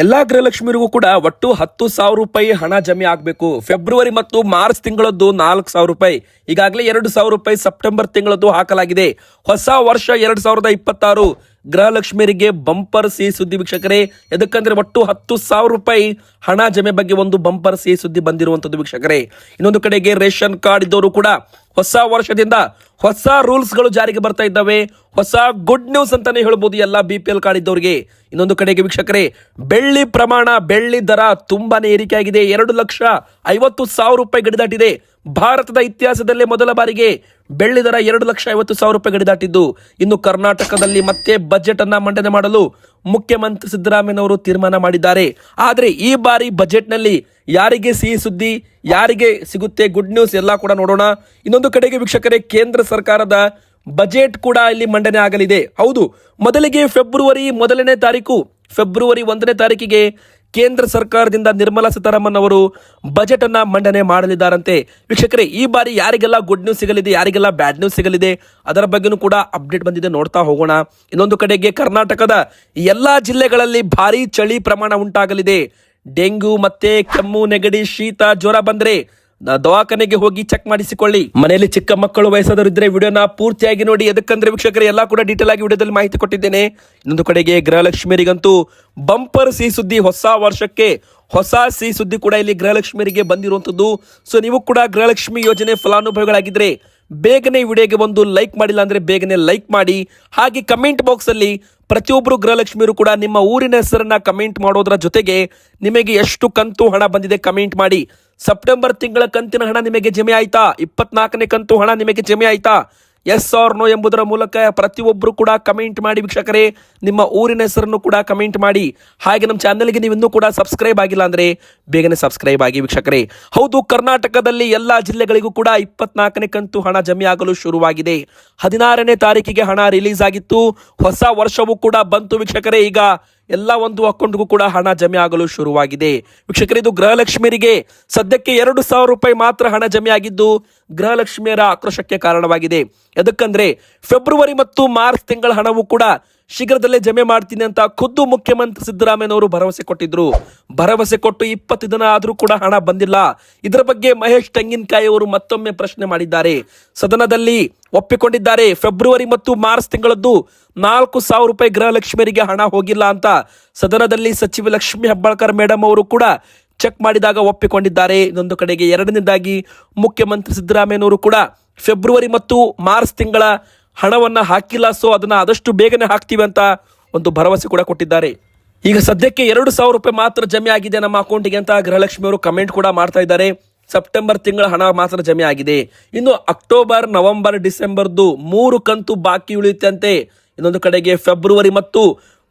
ಎಲ್ಲಾ ಗೃಹಲಕ್ಷ್ಮಿಯರಿಗೂ ಕೂಡ ಒಟ್ಟು ಹತ್ತು ಸಾವಿರ ರೂಪಾಯಿ ಹಣ ಜಮೆ ಆಗಬೇಕು. ಫೆಬ್ರವರಿ ಮತ್ತು ಮಾರ್ಚ್ ತಿಂಗಳದ್ದು ನಾಲ್ಕು ಸಾವಿರ ರೂಪಾಯಿ. ಈಗಾಗಲೇ ಎರಡು ಸಾವಿರ ರೂಪಾಯಿ ಸೆಪ್ಟೆಂಬರ್ ತಿಂಗಳದ್ದು ಹಾಕಲಾಗಿದೆ. ಹೊಸ ವರ್ಷ ಎರಡ್ ಸಾವಿರದ ಇಪ್ಪತ್ತಾರು. ಗೃಹಲಕ್ಷ್ಮಿಯರಿಗೆ ಬಂಪರ್ ಸಿಹಿ ಸುದ್ದಿ ವೀಕ್ಷಕರೇ, ಎದಕ್ಕಂದ್ರೆ ಒಟ್ಟು ಹತ್ತು ಸಾವಿರ ರೂಪಾಯಿ ಹಣ ಜಮೆ ಬಗ್ಗೆ ಒಂದು ಬಂಪರ್ ಸಿಹಿ ಸುದ್ದಿ ಬಂದಿರುವಂತದ್ದು ವೀಕ್ಷಕರೇ. ಇನ್ನೊಂದು ಕಡೆಗೆ ರೇಷನ್ ಕಾರ್ಡ್ ಇದ್ದವರು ಕೂಡ ಹೊಸ ವರ್ಷದಿಂದ ಹೊಸ ರೂಲ್ಸ್ಗಳು ಜಾರಿಗೆ ಬರ್ತಾ ಇದ್ದಾವೆ. ಹೊಸ ಗುಡ್ ನ್ಯೂಸ್ ಅಂತಾನೆ ಹೇಳ್ಬೋದು ಎಲ್ಲ ಬಿ ಪಿ ಎಲ್ ಕಾರ್ಡ್ ಇದ್ದವರಿಗೆ ಇನ್ನೊಂದು ಕಡೆಗೆ ವೀಕ್ಷಕರೇ, ಬೆಳ್ಳಿ ಪ್ರಮಾಣ, ಬೆಳ್ಳಿ ದರ ತುಂಬಾನೇ ಏರಿಕೆ ಆಗಿದೆ ಎರಡು ಲಕ್ಷ ಐವತ್ತು ಸಾವಿರ ರೂಪಾಯಿ ಗಡಿದಾಟಿದೆ. ಭಾರತದ ಇತಿಹಾಸದಲ್ಲೇ ಮೊದಲ ಬಾರಿಗೆ ಬೆಳ್ಳಿ ದರ ಎರಡು ಲಕ್ಷ ಐವತ್ತು ಸಾವಿರ ರೂಪಾಯಿ ಗಡಿದಾಟಿದ್ದು. ಇನ್ನು ಕರ್ನಾಟಕದಲ್ಲಿ ಮತ್ತೆ ಬಜೆಟ್ ಅನ್ನ ಮಂಡನೆ ಮಾಡಲು ಮುಖ್ಯಮಂತ್ರಿ ಸಿದ್ದರಾಮಯ್ಯನವರು ತೀರ್ಮಾನ ಮಾಡಿದ್ದಾರೆ. ಆದರೆ ಈ ಬಾರಿ ಬಜೆಟ್ನಲ್ಲಿ ಯಾರಿಗೆ ಸಿಹಿ ಸುದ್ದಿ, ಯಾರಿಗೆ ಸಿಗುತ್ತೆ ಗುಡ್ ನ್ಯೂಸ್ ಎಲ್ಲ ಕೂಡ ನೋಡೋಣ. ಇನ್ನೊಂದು ಕಡೆಗೆ ವೀಕ್ಷಕರೇ, ಕೇಂದ್ರ ಸರ್ಕಾರದ ಬಜೆಟ್ ಕೂಡ ಇಲ್ಲಿ ಮಂಡನೆ ಆಗಲಿದೆ. ಹೌದು, ಮೊದಲಿಗೆ ಫೆಬ್ರವರಿ ಮೊದಲನೇ ತಾರೀಕು, ಫೆಬ್ರವರಿ ಒಂದನೇ ತಾರೀಕಿಗೆ ಕೇಂದ್ರ ಸರ್ಕಾರದಿಂದ ನಿರ್ಮಲಾ ಸೀತಾರಾಮನ್ ಅವರು ಬಜೆಟ್ ಅನ್ನ ಮಂಡನೆ ಮಾಡಲಿದ್ದಾರಂತೆ. ವೀಕ್ಷಕರೇ, ಈ ಬಾರಿ ಯಾರಿಗೆಲ್ಲ ಗುಡ್ ನ್ಯೂಸ್ ಸಿಗಲಿದೆ, ಯಾರಿಗೆಲ್ಲ ಬ್ಯಾಡ್ ನ್ಯೂಸ್ ಸಿಗಲಿದೆ, ಅದರ ಬಗ್ಗೆನೂ ಕೂಡ ಅಪ್ಡೇಟ್ ಬಂದಿದೆ, ನೋಡ್ತಾ ಹೋಗೋಣ. ಇನ್ನೊಂದು ಕಡೆಗೆ ಕರ್ನಾಟಕದ ಎಲ್ಲಾ ಜಿಲ್ಲೆಗಳಲ್ಲಿ ಭಾರಿ ಚಳಿ ಪ್ರಮಾಣ ಉಂಟಾಗಲಿದೆ. ಡೆಂಗ್ಯೂ ಮತ್ತೆ ಕೆಮ್ಮು, ನೆಗಡಿ, ಶೀತ, ಜ್ವರ ಬಂದ್ರೆ ದವಾಖಾನೆಗೆ ಹೋಗಿ ಚೆಕ್ ಮಾಡಿಸಿಕೊಳ್ಳಿ. ಮನೆಯಲ್ಲಿ ಚಿಕ್ಕ ಮಕ್ಕಳು, ವಯಸ್ಸಾದವರು ಇದ್ರೆ ವಿಡಿಯೋನ ಪೂರ್ತಿಯಾಗಿ ನೋಡಿ. ಅದಕ್ಕಂದ್ರೆ ವೀಕ್ಷಕರು, ಎಲ್ಲ ಕೂಡ ಡೀಟೇಲ್ ಆಗಿ ವಿಡಿಯೋದಲ್ಲಿ ಮಾಹಿತಿ ಕೊಟ್ಟಿದ್ದೇನೆ. ಇನ್ನೊಂದು ಕಡೆಗೆ ಗೃಹಲಕ್ಷ್ಮಿಯರಿಗಂತೂ ಬಂಪರ್ ಸಿಹಿ ಸುದ್ದಿ ಹೊಸ ವರ್ಷಕ್ಕೆ, ಹೊಸ ಸಿಹಿ ಸುದ್ದಿ ಕೂಡ ಇಲ್ಲಿ ಗೃಹಲಕ್ಷ್ಮಿಯರಿಗೆ ಬಂದಿರುವಂತದ್ದು. ಸೊ ನೀವು ಕೂಡ ಗೃಹಲಕ್ಷ್ಮಿ ಯೋಜನೆ ಫಲಾನುಭವಿಗಳಾಗಿದ್ರೆ ಬೇಗನೆ ವಿಡಿಯೋಗೆ ಒಂದು ಲೈಕ್ ಮಾಡಿಲ್ಲ ಅಂದ್ರೆ ಬೇಗನೆ ಲೈಕ್ ಮಾಡಿ. ಹಾಗೆ ಕಮೆಂಟ್ ಬಾಕ್ಸ್ ಅಲ್ಲಿ ಪ್ರತಿಯೊಬ್ಬರು ಗೃಹಲಕ್ಷ್ಮಿಯರು ಕೂಡ ನಿಮ್ಮ ಊರಿನ ಹೆಸರನ್ನ ಕಮೆಂಟ್ ಮಾಡೋದ್ರ ಜೊತೆಗೆ ನಿಮಗೆ ಎಷ್ಟು ಕಂತು ಹಣ ಬಂದಿದೆ ಕಮೆಂಟ್ ಮಾಡಿ. ಸೆಪ್ಟೆಂಬರ್ ತಿಂಗಳ ಕಂತಿನ ಹಣ ನಿಮಗೆ ಜಮೆ ಆಯ್ತಾ? ಇಪ್ಪತ್ನಾಲ್ಕನೇ ಕಂತು ಹಣ ನಿಮಗೆ ಜಮೆ ಆಯ್ತಾ? ಎಸ್ ಆರ್ ನೋ ಎಂಬುದರ ಮೂಲಕ ಪ್ರತಿಯೊಬ್ಬರು ಕೂಡ ಕಮೆಂಟ್ ಮಾಡಿ ವೀಕ್ಷಕರೇ, ನಿಮ್ಮ ಊರಿನ ಹೆಸರನ್ನು ಕೂಡ ಕಮೆಂಟ್ ಮಾಡಿ. ಹಾಗೆ ನಮ್ಮ ಚಾನೆಲ್ಗೆ ನೀವು ಇನ್ನೂ ಕೂಡ ಸಬ್ಸ್ಕ್ರೈಬ್ ಆಗಿಲ್ಲ ಅಂದ್ರೆ ಬೇಗನೆ ಸಬ್ಸ್ಕ್ರೈಬ್ ಆಗಿ ವೀಕ್ಷಕರೇ. ಹೌದು, ಕರ್ನಾಟಕದಲ್ಲಿ ಎಲ್ಲ ಜಿಲ್ಲೆಗಳಿಗೂ ಕೂಡ ಇಪ್ಪತ್ನಾಲ್ಕನೇ ಕಂತು ಹಣ ಜಮೆ ಆಗಲು ಶುರುವಾಗಿದೆ. ಹದಿನಾರನೇ ತಾರೀಕಿಗೆ ಹಣ ರಿಲೀಸ್ ಆಗಿತ್ತು. ಹೊಸ ವರ್ಷವೂ ಕೂಡ ಬಂತು ವೀಕ್ಷಕರೇ. ಈಗ ಎಲ್ಲ ಒಂದು ಅಕೌಂಟ್ಗೂ ಕೂಡ ಹಣ ಜಮೆ ಆಗಲು ಶುರುವಾಗಿದೆ. ವೀಕ್ಷಕರಿದು ಗೃಹಲಕ್ಷ್ಮಿಯರಿಗೆ ಸದ್ಯಕ್ಕೆ ಎರಡು ಸಾವಿರ ರೂಪಾಯಿ ಮಾತ್ರ ಹಣ ಜಮೆ ಆಗಿದ್ದು ಗೃಹಲಕ್ಷ್ಮಿಯರ ಆಕ್ರೋಶಕ್ಕೆ ಕಾರಣವಾಗಿದೆ. ಎದಕ್ಕಂದ್ರೆ, ಫೆಬ್ರವರಿ ಮತ್ತು ಮಾರ್ಚ್ ತಿಂಗಳ ಹಣವು ಕೂಡ ಶೀಘ್ರದಲ್ಲೇ ಜಮೆ ಮಾಡ್ತೀನಿ ಅಂತ ಖುದ್ದು ಮುಖ್ಯಮಂತ್ರಿ ಸಿದ್ದರಾಮಯ್ಯನವರು ಭರವಸೆ ಕೊಟ್ಟಿದ್ರು. ಭರವಸೆ ಕೊಟ್ಟು ಇಪ್ಪತ್ತು ದಿನ ಆದರೂ ಕೂಡ ಹಣ ಬಂದಿಲ್ಲ. ಇದರ ಬಗ್ಗೆ ಮಹೇಶ್ ತೆಂಗಿನಕಾಯಿ ಅವರು ಮತ್ತೊಮ್ಮೆ ಪ್ರಶ್ನೆ ಮಾಡಿದ್ದಾರೆ. ಸದನದಲ್ಲಿ ಒಪ್ಪಿಕೊಂಡಿದ್ದಾರೆ. ಫೆಬ್ರವರಿ ಮತ್ತು ಮಾರ್ಚ್ ತಿಂಗಳದ್ದು ನಾಲ್ಕು ಸಾವಿರ ರೂಪಾಯಿ ಗೃಹಲಕ್ಷ್ಮಿಯರಿಗೆ ಹಣ ಹೋಗಿಲ್ಲ ಅಂತ ಸದನದಲ್ಲಿ ಸಚಿವ ಲಕ್ಷ್ಮಿ ಹೆಬ್ಬಾಳ್ಕರ್ ಮೇಡಮ್ ಅವರು ಕೂಡ ಚೆಕ್ ಮಾಡಿದಾಗ ಒಪ್ಪಿಕೊಂಡಿದ್ದಾರೆ. ಇನ್ನೊಂದು ಕಡೆಗೆ ಎರಡನೇದಾಗಿ ಮುಖ್ಯಮಂತ್ರಿ ಸಿದ್ದರಾಮಯ್ಯನವರು ಕೂಡ ಫೆಬ್ರವರಿ ಮತ್ತು ಮಾರ್ಚ್ ತಿಂಗಳ ಹಣವನ್ನ ಹಾಕಿಲ್ಲ ಸೊ ಅದನ್ನ ಆದಷ್ಟು ಬೇಗನೆ ಹಾಕ್ತೀವಿ ಅಂತ ಒಂದು ಭರವಸೆ ಕೂಡ ಕೊಟ್ಟಿದ್ದಾರೆ. ಈಗ ಸದ್ಯಕ್ಕೆ ಎರಡು ಸಾವಿರ ರೂಪಾಯಿ ಮಾತ್ರ ಜಮೆ ಆಗಿದೆ ನಮ್ಮ ಅಕೌಂಟಿಗೆ ಅಂತ ಗೃಹಲಕ್ಷ್ಮಿ ಅವರು ಕಮೆಂಟ್ ಕೂಡ ಮಾಡ್ತಾ ಇದ್ದಾರೆ. ಸೆಪ್ಟೆಂಬರ್ ತಿಂಗಳ ಹಣ ಮಾತ್ರ ಜಮೆ ಆಗಿದೆ. ಇನ್ನು ಅಕ್ಟೋಬರ್ ನವೆಂಬರ್ ಡಿಸೆಂಬರ್ದು ಮೂರು ಕಂತು ಬಾಕಿ ಉಳಿಯುತ್ತಂತೆ. ಇನ್ನೊಂದು ಕಡೆಗೆ ಫೆಬ್ರವರಿ ಮತ್ತು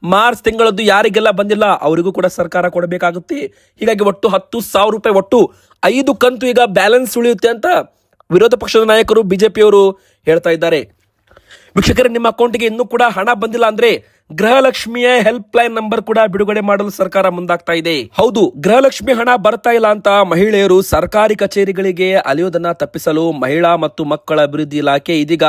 ಮಾರ್ಚ್ ತಿಂಗಳದ್ದು ಯಾರಿಗೆಲ್ಲ ಬಂದಿಲ್ಲ, ಅವರಿಗೂ ಕೂಡ ಸರ್ಕಾರ ಕೊಡಬೇಕಾಗುತ್ತೆ. ಹೀಗಾಗಿ ಒಟ್ಟು ಹತ್ತು ಸಾವಿರ ರೂಪಾಯಿ ಒಟ್ಟು ಐದು ಕಂತು ಈಗ ಬ್ಯಾಲೆನ್ಸ್ ಉಳಿಯುತ್ತೆ ಅಂತ ವಿರೋಧ ಪಕ್ಷದ ನಾಯಕರು, ಬಿಜೆಪಿಯವರು ಹೇಳ್ತಾ ಇದ್ದಾರೆ. ವೀಕ್ಷಕರೇ, ನಿಮ್ಮ ಅಕೌಂಟ್ಗೆ ಇನ್ನೂ ಕೂಡ ಹಣ ಬಂದಿಲ್ಲ ಅಂದ್ರೆ ಗೃಹಲಕ್ಷ್ಮಿಯ ಹೆಲ್ಪ್ ಲೈನ್ ನಂಬರ್ ಕೂಡ ಬಿಡುಗಡೆ ಮಾಡಲು ಸರ್ಕಾರ ಮುಂದಾಗ್ತಾ ಇದೆ. ಹೌದು, ಗೃಹಲಕ್ಷ್ಮಿ ಹಣ ಬರ್ತಾ ಇಲ್ಲ ಅಂತ ಮಹಿಳೆಯರು ಸರ್ಕಾರಿ ಕಚೇರಿಗಳಿಗೆ ಅಲೆಯೋದನ್ನ ತಪ್ಪಿಸಲು ಮಹಿಳಾ ಮತ್ತು ಮಕ್ಕಳ ಅಭಿವೃದ್ಧಿ ಇಲಾಖೆ ಇದೀಗ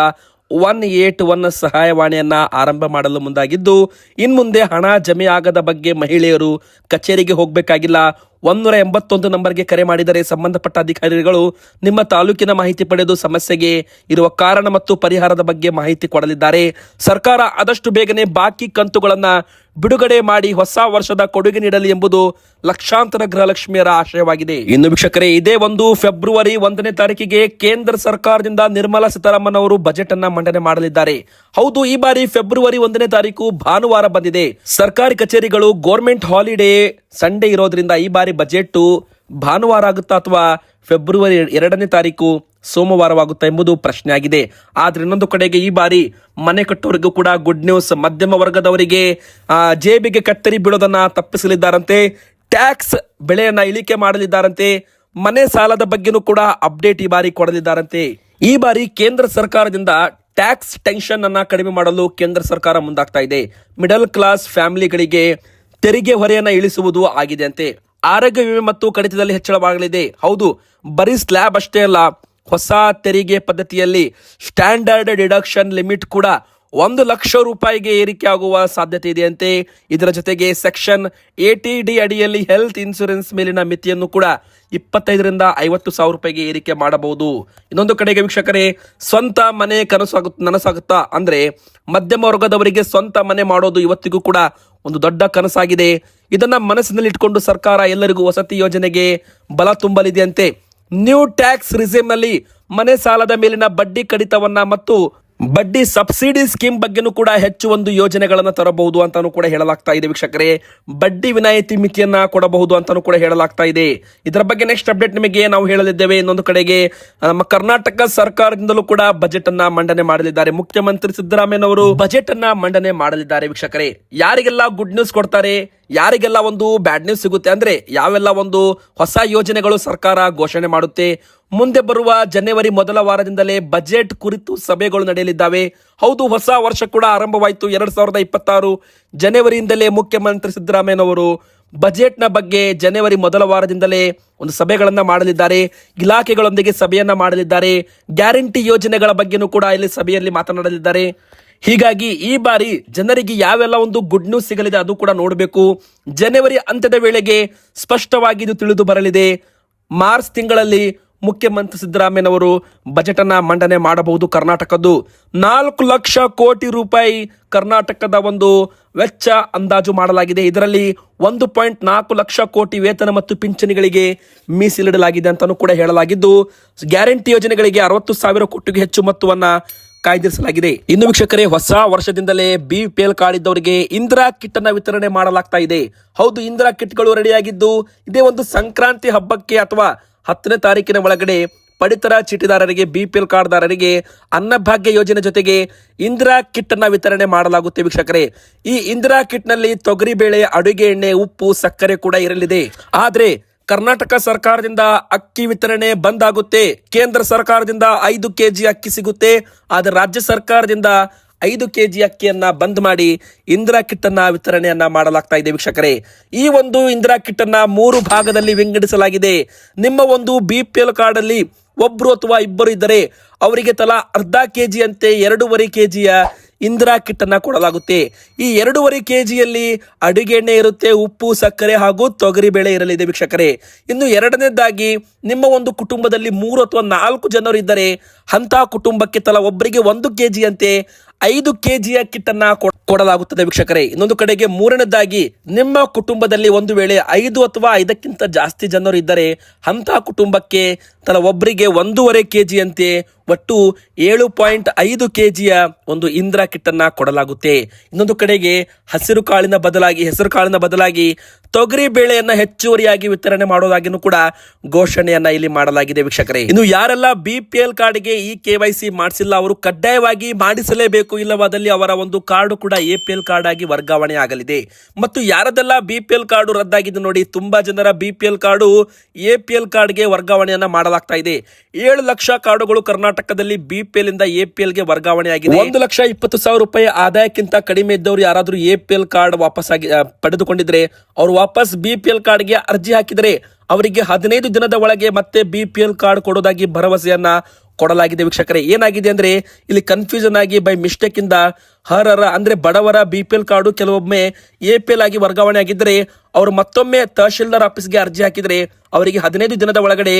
ಒನ್ ಏಟ್ ಒನ್ ಸಹಾಯವಾಣಿಯನ್ನ ಆರಂಭ ಮಾಡಲು ಮುಂದಾಗಿದ್ದು, ಇನ್ಮುಂದೆ ಹಣ ಜಮೆ ಆಗದ ಬಗ್ಗೆ ಮಹಿಳೆಯರು ಕಚೇರಿಗೆ ಹೋಗಬೇಕಾಗಿಲ್ಲ. ಒಂದೂರ ಎಂಬತ್ತೊಂದು ನಂಬರ್ಗೆ ಕರೆ ಮಾಡಿದರೆ ಸಂಬಂಧಪಟ್ಟ ಅಧಿಕಾರಿಗಳು ನಿಮ್ಮ ತಾಲೂಕಿನ ಮಾಹಿತಿ ಪಡೆದು ಸಮಸ್ಯೆಗೆ ಇರುವ ಕಾರಣ ಮತ್ತು ಪರಿಹಾರದ ಬಗ್ಗೆ ಮಾಹಿತಿ ಕೊಡಲಿದ್ದಾರೆ. ಸರ್ಕಾರ ಆದಷ್ಟು ಬೇಗನೆ ಬಾಕಿ ಕಂತುಗಳನ್ನು ಬಿಡುಗಡೆ ಮಾಡಿ ಹೊಸ ವರ್ಷದ ಕೊಡುಗೆ ನೀಡಲಿ ಎಂಬುದು ಲಕ್ಷಾಂತರ ಗೃಹಲಕ್ಷ್ಮಿಯರ ಆಶಯವಾಗಿದೆ. ಇನ್ನು ವೀಕ್ಷಕರೇ, ಇದೇ ಒಂದು ಫೆಬ್ರವರಿ ಒಂದನೇ ತಾರೀಕಿಗೆ ಕೇಂದ್ರ ಸರ್ಕಾರದಿಂದ ನಿರ್ಮಲಾ ಸೀತಾರಾಮನ್ ಅವರು ಬಜೆಟ್ ಅನ್ನ ಮಂಡನೆ ಮಾಡಲಿದ್ದಾರೆ. ಹೌದು, ಈ ಬಾರಿ ಫೆಬ್ರವರಿ ಒಂದನೇ ತಾರೀಕು ಭಾನುವಾರ ಬಂದಿದೆ. ಸರ್ಕಾರಿ ಕಚೇರಿಗಳು ಗೋರ್ಮೆಂಟ್ ಹಾಲಿಡೇ ಸಂಡೇ ಇರೋದ್ರಿಂದ ಈ ಬಾರಿ ಬಜೆಟ್ ಭಾನುವಾರ ಆಗುತ್ತಾ ಅಥವಾ ಫೆಬ್ರವರಿ ಎರಡನೇ ತಾರೀಕು ಸೋಮವಾರವಾಗುತ್ತಾ ಎಂಬುದು ಪ್ರಶ್ನೆ ಆಗಿದೆ ಆದ್ರೆ ಇನ್ನೊಂದು ಕಡೆಗೆ ಈ ಬಾರಿ ಮನೆ ಕಟ್ಟೋರಿಗೂ ಕೂಡ ಗುಡ್ ನ್ಯೂಸ್ ಮಧ್ಯಮ ವರ್ಗದವರಿಗೆ ಜೇಬಿಗೆ ಕತ್ತರಿ ಬೀಳೋದನ್ನ ತಪ್ಪಿಸಲಿದ್ದಾರಂತೆ. ಟ್ಯಾಕ್ಸ್ ಬೆಲೆಯನ್ನ ಇಳಿಕೆ ಮಾಡಲಿದ್ದಾರಂತೆ. ಮನೆ ಸಾಲದ ಬಗ್ಗೆನೂ ಕೂಡ ಅಪ್ಡೇಟ್ ಈ ಬಾರಿ ಕೊಡಲಿದ್ದಾರಂತೆ. ಈ ಬಾರಿ ಕೇಂದ್ರ ಸರ್ಕಾರದಿಂದ ಟ್ಯಾಕ್ಸ್ ಟೆನ್ಷನ್ ಅನ್ನ ಕಡಿಮೆ ಮಾಡಲು ಕೇಂದ್ರ ಸರ್ಕಾರ ಮುಂದಾಗ್ತಾ ಇದೆ. ಮಿಡಲ್ ಕ್ಲಾಸ್ ಫ್ಯಾಮಿಲಿಗಳಿಗೆ ತೆರಿಗೆ ಹೊರೆಯನ್ನ ಇಳಿಸುವುದು ಆಗಿದೆ ಅಂತೆ. ಆರೋಗ್ಯ ವಿಮೆ ಮತ್ತು ಕಡಿತದಲ್ಲಿ ಹೆಚ್ಚಳವಾಗಲಿದೆ. ಹೌದು, ಬರೀ ಸ್ಲ್ಯಾಬ್ ಅಷ್ಟೇ ಅಲ್ಲ, ಹೊಸ ತೆರಿಗೆ ಪದ್ಧತಿಯಲ್ಲಿ ಸ್ಟ್ಯಾಂಡರ್ಡ್ ಡಿಡಕ್ಷನ್ ಲಿಮಿಟ್ ಕೂಡ ಒಂದು ಲಕ್ಷ ರೂಪಾಯಿಗೆ ಏರಿಕೆ ಆಗುವ ಸಾಧ್ಯತೆ ಇದೆಯಂತೆ. ಇದರ ಜೊತೆಗೆ ಸೆಕ್ಷನ್ ಎಟಿ ಡಿ ಅಡಿಯಲ್ಲಿ ಹೆಲ್ತ್ ಇನ್ಸೂರೆನ್ಸ್ ಮೇಲಿನ ಮಿತಿಯನ್ನು ಕೂಡ ಇಪ್ಪತ್ತೈದರಿಂದ ಐವತ್ತು ಸಾವಿರ ರೂಪಾಯಿಗೆ ಏರಿಕೆ ಮಾಡಬಹುದು. ಇನ್ನೊಂದು ಕಡೆಗೆ ವೀಕ್ಷಕರೇ, ಸ್ವಂತ ಮನೆ ಕನಸಾಗುತ್ತ ನನಸಾಗುತ್ತಾ? ಅಂದ್ರೆ ಮಧ್ಯಮ ವರ್ಗದವರಿಗೆ ಸ್ವಂತ ಮನೆ ಮಾಡೋದು ಇವತ್ತಿಗೂ ಕೂಡ ಒಂದು ದೊಡ್ಡ ಕನಸಾಗಿದೆ. ಇದನ್ನ ಮನಸ್ಸಿನಲ್ಲಿ ಇಟ್ಕೊಂಡು ಸರ್ಕಾರ ಎಲ್ಲರಿಗೂ ವಸತಿ ಯೋಜನೆಗೆ ಬಲ ತುಂಬಲಿದೆಯಂತೆ. ನ್ಯೂ ಟ್ಯಾಕ್ಸ್ ರಿಸೀಮ್ನಲ್ಲಿ ಮನೆ ಸಾಲದ ಮೇಲಿನ ಬಡ್ಡಿ ಕಡಿತವನ್ನ ಮತ್ತು ಬಡ್ಡಿ ಸಬ್ಸಿಡಿ ಸ್ಕೀಮ್ ಬಗ್ಗೆನೂ ಕೂಡ ಹೆಚ್ಚು ಒಂದು ಯೋಜನೆಗಳನ್ನು ತರಬಹುದು ಅಂತಾನೂ ಕೂಡ ಹೇಳಲಾಗ್ತಾ ಇದೆ ವೀಕ್ಷಕರೇ. ಬಡ್ಡಿ ವಿನಾಯಿತಿ ಮಿತಿಯನ್ನ ಕೊಡಬಹುದು ಅಂತಾನೂ ಕೂಡ ಹೇಳಲಾಗ್ತಾ ಇದೆ. ಇದರ ಬಗ್ಗೆ ನೆಕ್ಸ್ಟ್ ಅಪ್ಡೇಟ್ ನಿಮಗೆ ನಾವು ಹೇಳಲಿದ್ದೇವೆ. ಇನ್ನೊಂದು ಕಡೆಗೆ, ನಮ್ಮ ಕರ್ನಾಟಕ ಸರ್ಕಾರದಿಂದಲೂ ಕೂಡ ಬಜೆಟ್ ಅನ್ನ ಮಂಡನೆ ಮಾಡಲಿದ್ದಾರೆ. ಮುಖ್ಯಮಂತ್ರಿ ಸಿದ್ದರಾಮಯ್ಯನವರು ಬಜೆಟ್ ಅನ್ನ ಮಂಡನೆ ಮಾಡಲಿದ್ದಾರೆ ವೀಕ್ಷಕರೇ. ಯಾರಿಗೆಲ್ಲ ಗುಡ್ ನ್ಯೂಸ್ ಕೊಡ್ತಾರೆ, ಯಾರಿಗೆಲ್ಲ ಒಂದು ಬ್ಯಾಡ್ ನ್ಯೂಸ್ ಸಿಗುತ್ತೆ, ಅಂದ್ರೆ ಯಾವೆಲ್ಲ ಒಂದು ಹೊಸ ಯೋಜನೆಗಳು ಸರ್ಕಾರ ಘೋಷಣೆ ಮಾಡುತ್ತೆ ಮುಂದೆ ಬರುವ ಜನವರಿ ಮೊದಲ ವಾರದಿಂದಲೇ ಬಜೆಟ್ ಕುರಿತು ಸಭೆಗಳು ನಡೆಯಲಿದ್ದಾವೆ. ಹೌದು, ಹೊಸ ವರ್ಷ ಕೂಡ ಆರಂಭವಾಯಿತು. ಎರಡ್ ಸಾವಿರದ ಇಪ್ಪತ್ತಾರು ಜನವರಿಯಿಂದಲೇ ಮುಖ್ಯಮಂತ್ರಿ ಸಿದ್ದರಾಮಯ್ಯನವರು ಬಜೆಟ್ನ ಬಗ್ಗೆ ಜನವರಿ ಮೊದಲ ವಾರದಿಂದಲೇ ಒಂದು ಸಭೆಗಳನ್ನು ಮಾಡಲಿದ್ದಾರೆ. ಇಲಾಖೆಗಳೊಂದಿಗೆ ಸಭೆಯನ್ನ ಮಾಡಲಿದ್ದಾರೆ. ಗ್ಯಾರಂಟಿ ಯೋಜನೆಗಳ ಬಗ್ಗೆನೂ ಕೂಡ ಇಲ್ಲಿ ಸಭೆಯಲ್ಲಿ ಮಾತನಾಡಲಿದ್ದಾರೆ. ಹೀಗಾಗಿ ಈ ಬಾರಿ ಜನರಿಗೆ ಯಾವೆಲ್ಲ ಒಂದು ಗುಡ್ ನ್ಯೂಸ್ ಸಿಗಲಿದೆ ಅದು ಕೂಡ ನೋಡಬೇಕು. ಜನವರಿ ಅಂತ್ಯದ ವೇಳೆಗೆ ಸ್ಪಷ್ಟವಾಗಿ ಇದು ತಿಳಿದು ಬರಲಿದೆ. ಮಾರ್ಚ್ ತಿಂಗಳಲ್ಲಿ ಮುಖ್ಯಮಂತ್ರಿ ಸಿದ್ದರಾಮಯ್ಯನವರು ಬಜೆಟ್ ಅನ್ನ ಮಂಡನೆ ಮಾಡಬಹುದು ಕರ್ನಾಟಕದ್ದು. ನಾಲ್ಕು ಲಕ್ಷ ಕೋಟಿ ರೂಪಾಯಿ ಕರ್ನಾಟಕದ ಒಂದು ವೆಚ್ಚ ಅಂದಾಜು ಮಾಡಲಾಗಿದೆ. ಇದರಲ್ಲಿ ಒಂದು ಪಾಯಿಂಟ್ ನಾಲ್ಕು ಲಕ್ಷ ಕೋಟಿ ವೇತನ ಮತ್ತು ಪಿಂಚಣಿಗಳಿಗೆ ಮೀಸಲಿಡಲಾಗಿದೆ ಅಂತಲೂ ಕೂಡ ಹೇಳಲಾಗಿದ್ದು, ಗ್ಯಾರಂಟಿ ಯೋಜನೆಗಳಿಗೆ ಅರವತ್ತು ಸಾವಿರ ಕೋಟಿಗೂ ಹೆಚ್ಚು ಮೊತ್ತವನ್ನ ಕಾಯ್ದಿರಿಸಲಾಗಿದೆ. ಇನ್ನು ವೀಕ್ಷಕರೇ, ಹೊಸ ವರ್ಷದಿಂದಲೇ ಬಿ ಪಿ ಕಾರ್ಡ್ ಇದ್ದವರಿಗೆ ಇಂದಿರಾ ಕಿಟ್ ಅನ್ನ ವಿತರಣೆ ಮಾಡಲಾಗ್ತಾ ಇದೆ. ಹೌದು, ಇಂದಿರಾ ಕಿಟ್ಗಳು ರೆಡಿಯಾಗಿದ್ದು, ಇದೇ ಒಂದು ಸಂಕ್ರಾಂತಿ ಹಬ್ಬಕ್ಕೆ ಅಥವಾ ಹತ್ತನೇ ತಾರೀಕಿನ ಒಳಗಡೆ ಪಡಿತರ ಚೀಟಿದಾರರಿಗೆ ಬಿ ಪಿ ಎಲ್ ಕಾರ್ಡ್ದಾರರಿಗೆ ಅನ್ನಭಾಗ್ಯ ಯೋಜನೆ ಜೊತೆಗೆ ಇಂದಿರಾ ಕಿಟ್ ಅನ್ನ ವಿತರಣೆ ಮಾಡಲಾಗುತ್ತೆ ವೀಕ್ಷಕರೇ. ಈ ಇಂದಿರಾ ಕಿಟ್ನಲ್ಲಿ ತೊಗರಿ ಬೇಳೆ, ಅಡುಗೆ ಎಣ್ಣೆ, ಉಪ್ಪು, ಸಕ್ಕರೆ ಕೂಡ ಇರಲಿದೆ. ಆದ್ರೆ ಕರ್ನಾಟಕ ಸರ್ಕಾರದಿಂದ ಅಕ್ಕಿ ವಿತರಣೆ ಬಂದ್ ಆಗುತ್ತೆ ಕೇಂದ್ರ ಸರ್ಕಾರದಿಂದ ಐದು ಕೆಜಿ ಅಕ್ಕಿ ಸಿಗುತ್ತೆ. ಆದರೆ ರಾಜ್ಯ ಸರ್ಕಾರದಿಂದ ಐದು ಕೆಜಿ ಅಕ್ಕಿಯನ್ನ ಬಂದ್ ಮಾಡಿ ಇಂದಿರಾ ಕಿಟ್ ಅನ್ನ ವಿತರಣೆಯನ್ನ ಮಾಡಲಾಗ್ತಾ ಇದೆ ವೀಕ್ಷಕರೇ. ಈ ಒಂದು ಇಂದಿರಾ ಕಿಟ್ ಅನ್ನ ಮೂರು ಭಾಗದಲ್ಲಿ ವಿಂಗಡಿಸಲಾಗಿದೆ. ನಿಮ್ಮ ಒಂದು ಬಿ ಪಿ ಎಲ್ ಕಾರ್ಡ್ ಅಲ್ಲಿ ಒಬ್ರು ಅಥವಾ ಇಬ್ಬರು ಇದ್ದರೆ ಅವರಿಗೆ ತಲಾ ಅರ್ಧ ಕೆಜಿ ಅಂತೆ ಎರಡೂವರೆ ಕೆಜಿಯ ಇಂದಿರಾ ಕಿಟ್ ಅನ್ನ ಕೊಡಲಾಗುತ್ತೆ. ಈ ಎರಡೂವರೆ ಕೆಜಿಯಲ್ಲಿ ಅಡುಗೆ ಎಣ್ಣೆ ಇರುತ್ತೆ, ಉಪ್ಪು, ಸಕ್ಕರೆ ಹಾಗೂ ತೊಗರಿ ಬೇಳೆ ಇರಲಿದೆ ವೀಕ್ಷಕರೇ. ಇನ್ನು ಎರಡನೇದಾಗಿ ನಿಮ್ಮ ಒಂದು ಕುಟುಂಬದಲ್ಲಿ ಮೂರು ಅಥವಾ ನಾಲ್ಕು ಜನರು ಇದ್ದರೆ ಅಂತ ಕುಟುಂಬಕ್ಕೆ ತಲಾ ಒಬ್ಬರಿಗೆ ಒಂದು ಕೆಜಿ ಜಿಯಂತೆ ಐದು ಕೆಜಿಯ ಕಿಟ್ ಅನ್ನ ಕೊ- ಕೊಡಲಾಗುತ್ತದೆ ವೀಕ್ಷಕರೇ. ಇನ್ನೊಂದು ಕಡೆಗೆ ಮೂರನೇದಾಗಿ ನಿಮ್ಮ ಕುಟುಂಬದಲ್ಲಿ ಒಂದು ವೇಳೆ ಐದು ಅಥವಾ ಐದಕ್ಕಿಂತ ಜಾಸ್ತಿ ಜನರು ಇದ್ದರೆ ಅಂತ ಕುಟುಂಬಕ್ಕೆ ತಲಾ ಒಬ್ಬರಿಗೆ ಒಂದೂವರೆ ಕೆಜಿ ಅಂತೆ ಒಟ್ಟು ಏಳು ಪಾಯಿಂಟ್ ಐದು ಕೆಜಿಯ ಒಂದು ಇಂದ್ರ ಕಿಟ್ಟನ್ನು ಕೊಡಲಾಗುತ್ತೆ. ಇನ್ನೊಂದು ಕಡೆಗೆ ಹಸಿರು ಕಾಳಿನ ಬದಲಾಗಿ, ಹೆಸರು ಕಾಳಿನ ಬದಲಾಗಿ ತೊಗರಿ ಬೇಳೆಯನ್ನ ಹೆಚ್ಚುವರಿಯಾಗಿ ವಿತರಣೆ ಮಾಡೋದಾಗಿನೂ ಕೂಡ ಘೋಷಣೆಯನ್ನ ಇಲ್ಲಿ ಮಾಡಲಾಗಿದೆ ವೀಕ್ಷಕರೇ. ಇನ್ನು ಯಾರೆಲ್ಲ ಬಿ ಪಿ ಎಲ್ ಕಾರ್ಡ್ಗೆ ಈ ಕೆ ವೈ ಸಿ ಮಾಡಿಸಿಲ್ಲ, ಅವರು ಕಡ್ಡಾಯವಾಗಿ ಮಾಡಿಸಲೇಬೇಕು ಇಲ್ಲವಾದಲ್ಲಿ ಅವರ ಒಂದು ಕಾರ್ಡು ಕೂಡ ಎ ಪಿ ಎಲ್ ಕಾರ್ಡ್ ಆಗಿ ವರ್ಗಾವಣೆ ಆಗಲಿದೆ. ಮತ್ತು ಯಾರದೆಲ್ಲ ಬಿ ಪಿ ಎಲ್ ಕಾರ್ಡು ರದ್ದಾಗಿದೆ ನೋಡಿ, ತುಂಬಾ ಜನರ B P L card A P L ಕಾರ್ಡ್ಗೆ ವರ್ಗಾವಣೆಯನ್ನ ಮಾಡಲಾಗ್ತಾ ಇದೆ. ಏಳು ಲಕ್ಷ ಕಾರ್ಡುಗಳು ಕರ್ನಾಟಕದಲ್ಲಿ ಬಿಪಿಎಲ್ ಇಂದ ಎಪಿಎಲ್ ಪಿ ಎಲ್ಗೆ ವರ್ಗಾವಣೆ ಆಗಿದೆ. ಒಂದು ಲಕ್ಷ ಇಪ್ಪತ್ತು ಸಾವಿರ ರೂಪಾಯಿ ಆದಾಯಕ್ಕಿಂತ ಕಡಿಮೆ ಇದ್ದವರು ಯಾರಾದರೂ ಎಪಿಎಲ್ ಕಾರ್ಡ್ ವಾಪಸ್ ಆಗಿ ಪಡೆದುಕೊಂಡಿದ್ರೆ ಅವರು ವಾಪಸ್ ಬಿಪಿಎಲ್ ಕಾರ್ಡ್ಗೆ ಅರ್ಜಿ ಹಾಕಿದರೆ ಅವರಿಗೆ ಹದಿನೈದು ದಿನದ ಒಳಗೆ ಮತ್ತೆ ಬಿಪಿಎಲ್ ಕಾರ್ಡ್ ಕೊಡೋದಾಗಿ ಭರವಸೆಯನ್ನ ಕೊಡಲಾಗಿದೆ ವೀಕ್ಷಕರೇ. ಏನಾಗಿದೆ ಅಂದ್ರೆ ಇಲ್ಲಿ ಕನ್ಫ್ಯೂಷನ್ ಆಗಿ ಬೈ ಮಿಸ್ಟೇಕ್ ಇಂದ ಹರರ ಅಂದ್ರೆ ಬಡವರ ಬಿ ಪಿ ಕಾರ್ಡು ಕೆಲವೊಮ್ಮೆ ಎ ಪಿ ಎಲ್ ಆಗಿ ವರ್ಗಾವಣೆ ಆಗಿದ್ರೆ ಅವರು ಮತ್ತೊಮ್ಮೆ ತಹಶೀಲ್ದಾರ್ ಆಫೀಸ್ಗೆ ಅರ್ಜಿ ಹಾಕಿದ್ರೆ ಅವರಿಗೆ ಹದಿನೈದು ದಿನದ ಒಳಗಡೆ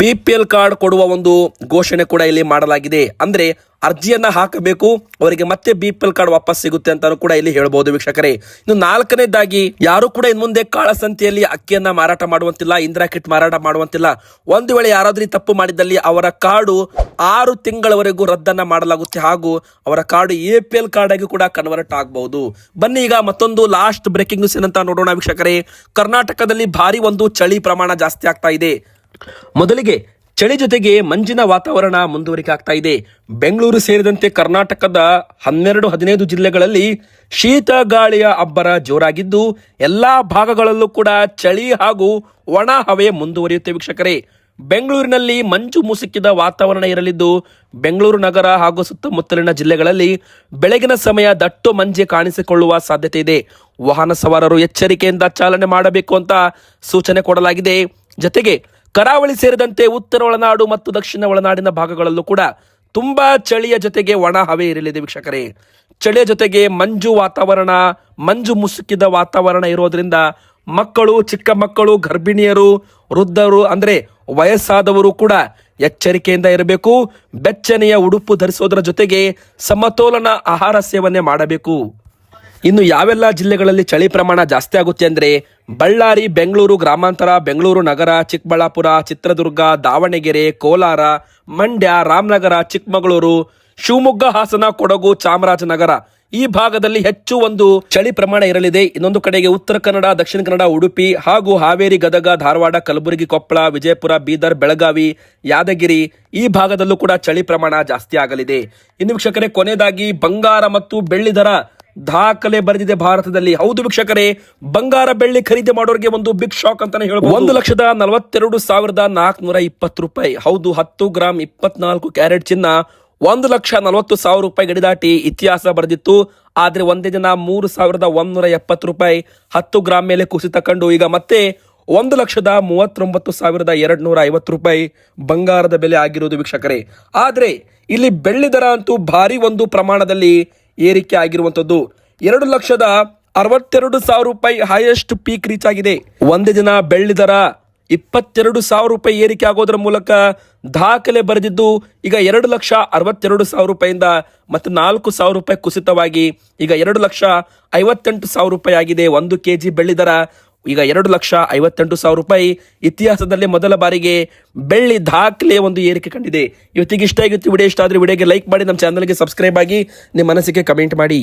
ಬಿ ಕಾರ್ಡ್ ಕೊಡುವ ಒಂದು ಘೋಷಣೆ ಕೂಡ ಇಲ್ಲಿ ಮಾಡಲಾಗಿದೆ. ಅಂದ್ರೆ ಅರ್ಜಿಯನ್ನ ಹಾಕಬೇಕು, ಅವರಿಗೆ ಮತ್ತೆ ಬಿ ಪಿ ಎಲ್ ಕಾರ್ಡ್ ವಾಪಸ್ ಸಿಗುತ್ತೆ ಅಂತಾನು ಕೂಡ ಇಲ್ಲಿ ಹೇಳಬಹುದು ವೀಕ್ಷಕರೇ. ಇನ್ನು ನಾಲ್ಕನೇದಾಗಿ, ಯಾರು ಕೂಡ ಇನ್ ಮುಂದೆ ಕಾಳಸಂತೆಯಲ್ಲಿ ಅಕ್ಕಿಯನ್ನ ಮಾರಾಟ ಮಾಡುವಂತಿಲ್ಲ, ಇಂದಿರಾ ಕಿಟ್ ಮಾರಾಟ ಮಾಡುವಂತಿಲ್ಲ. ಒಂದು ವೇಳೆ ಯಾರಾದ್ರೂ ತಪ್ಪು ಮಾಡಿದಲ್ಲಿ ಅವರ ಕಾರ್ಡು ಆರು ತಿಂಗಳವರೆಗೂ ರದ್ದನ್ನ ಮಾಡಲಾಗುತ್ತೆ ಹಾಗೂ ಅವರ card A P L card ಆಗಿ ಕೂಡ ಕನ್ವರ್ಟ್ ಆಗಬಹುದು. ಬನ್ನಿ ಈಗ ಮತ್ತೊಂದು ಲಾಸ್ಟ್ ಬ್ರೇಕಿಂಗ್ ನ್ಯೂಸ್ ಏನಂತ ನೋಡೋಣ ವೀಕ್ಷಕರೇ. ಕರ್ನಾಟಕದಲ್ಲಿ ಭಾರಿ ಒಂದು ಚಳಿ ಪ್ರಮಾಣ ಜಾಸ್ತಿ ಆಗ್ತಾ ಇದೆ. ಮೊದಲಿಗೆ ಚಳಿ ಜೊತೆಗೆ ಮಂಜಿನ ವಾತಾವರಣ ಮುಂದುವರಿಕೆ ಆಗ್ತಾ ಇದೆ. ಬೆಂಗಳೂರು ಸೇರಿದಂತೆ ಕರ್ನಾಟಕದ ಹನ್ನೆರಡು, ಹದಿನೈದು ಜಿಲ್ಲೆಗಳಲ್ಲಿ ಶೀತ ಗಾಳಿಯ ಅಬ್ಬರ ಜೋರಾಗಿದ್ದು, ಎಲ್ಲಾ ಭಾಗಗಳಲ್ಲೂ ಕೂಡ ಚಳಿ ಹಾಗೂ ಒಣ ಹವೆ ಮುಂದುವರಿಯುತ್ತೆ ವೀಕ್ಷಕರೇ. ಬೆಂಗಳೂರಿನಲ್ಲಿ ಮಂಜು ಮುಸುಕಿದ ವಾತಾವರಣ ಇರಲಿದ್ದು, ಬೆಂಗಳೂರು ನಗರ ಹಾಗೂ ಸುತ್ತಮುತ್ತಲಿನ ಜಿಲ್ಲೆಗಳಲ್ಲಿ ಬೆಳಗಿನ ಸಮಯ ದಟ್ಟು ಮಂಜೆ ಕಾಣಿಸಿಕೊಳ್ಳುವ ಸಾಧ್ಯತೆ ಇದೆ. ವಾಹನ ಸವಾರರು ಎಚ್ಚರಿಕೆಯಿಂದ ಚಾಲನೆ ಮಾಡಬೇಕು ಅಂತ ಸೂಚನೆ ಕೊಡಲಾಗಿದೆ. ಜೊತೆಗೆ ಕರಾವಳಿ ಸೇರಿದಂತೆ ಉತ್ತರ ಒಳನಾಡು ಮತ್ತು ದಕ್ಷಿಣ ಒಳನಾಡಿನ ಭಾಗಗಳಲ್ಲೂ ಕೂಡ ತುಂಬಾ ಚಳಿಯ ಜೊತೆಗೆ ಒಣ ಹವೆ ಇರಲಿದೆ ವೀಕ್ಷಕರೇ. ಚಳಿಯ ಜೊತೆಗೆ ಮಂಜು ವಾತಾವರಣ, ಮಂಜು ಮುಸುಕಿದ ವಾತಾವರಣ ಇರೋದ್ರಿಂದ ಮಕ್ಕಳು, ಚಿಕ್ಕ ಮಕ್ಕಳು, ಗರ್ಭಿಣಿಯರು, ವೃದ್ಧರು, ಅಂದ್ರೆ ವಯಸ್ಸಾದವರು ಕೂಡ ಎಚ್ಚರಿಕೆಯಿಂದ ಇರಬೇಕು, ಬೆಚ್ಚನೆಯ ಉಡುಪು ಧರಿಸೋದರ ಜೊತೆಗೆ ಸಮತೋಲನ ಆಹಾರ ಸೇವನೆ ಮಾಡಬೇಕು. ಇನ್ನು ಯಾವೆಲ್ಲ ಜಿಲ್ಲೆಗಳಲ್ಲಿ ಚಳಿ ಪ್ರಮಾಣ ಜಾಸ್ತಿ ಆಗುತ್ತೆ ಅಂದ್ರೆ ಬಳ್ಳಾರಿ, ಬೆಂಗಳೂರು ಗ್ರಾಮಾಂತರ, ಬೆಂಗಳೂರು ನಗರ, ಚಿಕ್ಕಬಳ್ಳಾಪುರ, ಚಿತ್ರದುರ್ಗ, ದಾವಣಗೆರೆ, ಕೋಲಾರ, ಮಂಡ್ಯ, ರಾಮನಗರ, ಚಿಕ್ಕಮಗಳೂರು, ಶಿವಮೊಗ್ಗ, ಹಾಸನ, ಕೊಡಗು, ಚಾಮರಾಜನಗರ ಈ ಭಾಗದಲ್ಲಿ ಹೆಚ್ಚು ಒಂದು ಚಳಿ ಪ್ರಮಾಣ ಇರಲಿದೆ. ಇನ್ನೊಂದು ಕಡೆಗೆ ಉತ್ತರ ಕನ್ನಡ, ದಕ್ಷಿಣ ಕನ್ನಡ, ಉಡುಪಿ ಹಾಗೂ ಹಾವೇರಿ, ಗದಗ, ಧಾರವಾಡ, ಕಲಬುರಗಿ, ಕೊಪ್ಪಳ, ವಿಜಯಪುರ, ಬೀದರ್, ಬೆಳಗಾವಿ, ಯಾದಗಿರಿ ಈ ಭಾಗದಲ್ಲೂ ಕೂಡ ಚಳಿ ಪ್ರಮಾಣ ಜಾಸ್ತಿ ಆಗಲಿದೆ. ಇನ್ನು ವೀಕ್ಷಕರೇ, ಕೊನೆಯದಾಗಿ ಬಂಗಾರ ಮತ್ತು ಬೆಳ್ಳಿ ದರ ದಾಖಲೆ ಬರೆದಿದೆ ಭಾರತದಲ್ಲಿ. ಹೌದು ವೀಕ್ಷಕರೇ, ಬಂಗಾರ ಬೆಳ್ಳಿ ಖರೀದಿ ಮಾಡೋರಿಗೆ ಒಂದು ಬಿಗ್ ಶಾಕ್ ಅಂತಾನೆ ಹೇಳಬಹುದು ಒಂದು ಲಕ್ಷದ ನಲವತ್ತೆರಡು ಸಾವಿರದ ನಾಲ್ಕುನೂರ ಇಪ್ಪತ್ತು ರೂಪಾಯಿ. ಹೌದು, ಹತ್ತು ಗ್ರಾಮ್ ಇಪ್ಪತ್ನಾಲ್ಕು ಕ್ಯಾರೆಟ್ ಚಿನ್ನ ಒಂದು ಲಕ್ಷ ನಲವತ್ತು ಸಾವಿರ ರೂಪಾಯಿ ಗಡಿದಾಟಿ ಇತಿಹಾಸ ಬರೆದಿತ್ತು. ಆದರೆ ಒಂದೇ ದಿನ ಮೂರು ಸಾವಿರದ ಒಂದೂರ ಎಪ್ಪತ್ತು ರೂಪಾಯಿ ಹತ್ತು ಗ್ರಾಮ್ ಮೇಲೆ ಕುಸಿತ ಕಂಡು. ಈಗ ಮತ್ತೆ ಒಂದು ಲಕ್ಷದ ಮೂವತ್ತೊಂಬತ್ತು ಸಾವಿರದ ಎರಡು ನೂರ ಐವತ್ತು ರೂಪಾಯಿ ಬಂಗಾರದ ಬೆಲೆ ಆಗಿರುವುದು ವೀಕ್ಷಕರೇ. ಆದರೆ ಇಲ್ಲಿ ಬೆಳ್ಳಿ ದರ ಅಂತೂ ಭಾರಿ ಒಂದು ಪ್ರಮಾಣದಲ್ಲಿ ಏರಿಕೆ ಆಗಿರುವಂಥದ್ದು. ಎರಡು ಲಕ್ಷದ ಅರವತ್ತೆರಡು ಸಾವಿರ ರೂಪಾಯಿ ಹೈಯೆಸ್ಟ್ ಪೀಕ್ ರೀಚ್ ಆಗಿದೆ. ಒಂದೇ ದಿನ ಬೆಳ್ಳಿ ದರ ಇಪ್ಪತ್ತೆರಡು ಸಾವಿರ ರೂಪಾಯಿ ಏರಿಕೆ ಆಗೋದ್ರ ಮೂಲಕ ದಾಖಲೆ ಬರೆದಿದ್ದು ಈಗ ಎರಡು ಲಕ್ಷ ಅರವತ್ತೆರಡು ಸಾವಿರ ರೂಪಾಯಿಂದ ಮತ್ತು ನಾಲ್ಕು ಸಾವಿರ ರೂಪಾಯಿ ಕುಸಿತವಾಗಿ ಈಗ ಎರಡು ಲಕ್ಷ ಐವತ್ತೆಂಟು ಸಾವಿರ ರೂಪಾಯಿ ಆಗಿದೆ. ಒಂದು ಕೆ ಜಿ ಬೆಳ್ಳಿ ದರ ಈಗ ಎರಡು ಲಕ್ಷ ಐವತ್ತೆಂಟು ಸಾವಿರ ರೂಪಾಯಿ. ಇತಿಹಾಸದಲ್ಲಿ ಮೊದಲ ಬಾರಿಗೆ ಬೆಳ್ಳಿ ದಾಖಲೆ ಒಂದು ಏರಿಕೆ ಕಂಡಿದೆ. ಇವತ್ತಿಗೆ ಇಷ್ಟ ಆಗಿತ್ತು. ವಿಡಿಯೋ ಇಷ್ಟ ಆದರೆ ವಿಡಿಯೋಗೆ ಲೈಕ್ ಮಾಡಿ, ನಮ್ಮ ಚಾನಲ್ಗೆ ಸಬ್ಸ್ಕ್ರೈಬ್ ಆಗಿ, ನಿಮ್ಮ ಮನಸ್ಸಿಗೆ ಕಮೆಂಟ್ ಮಾಡಿ.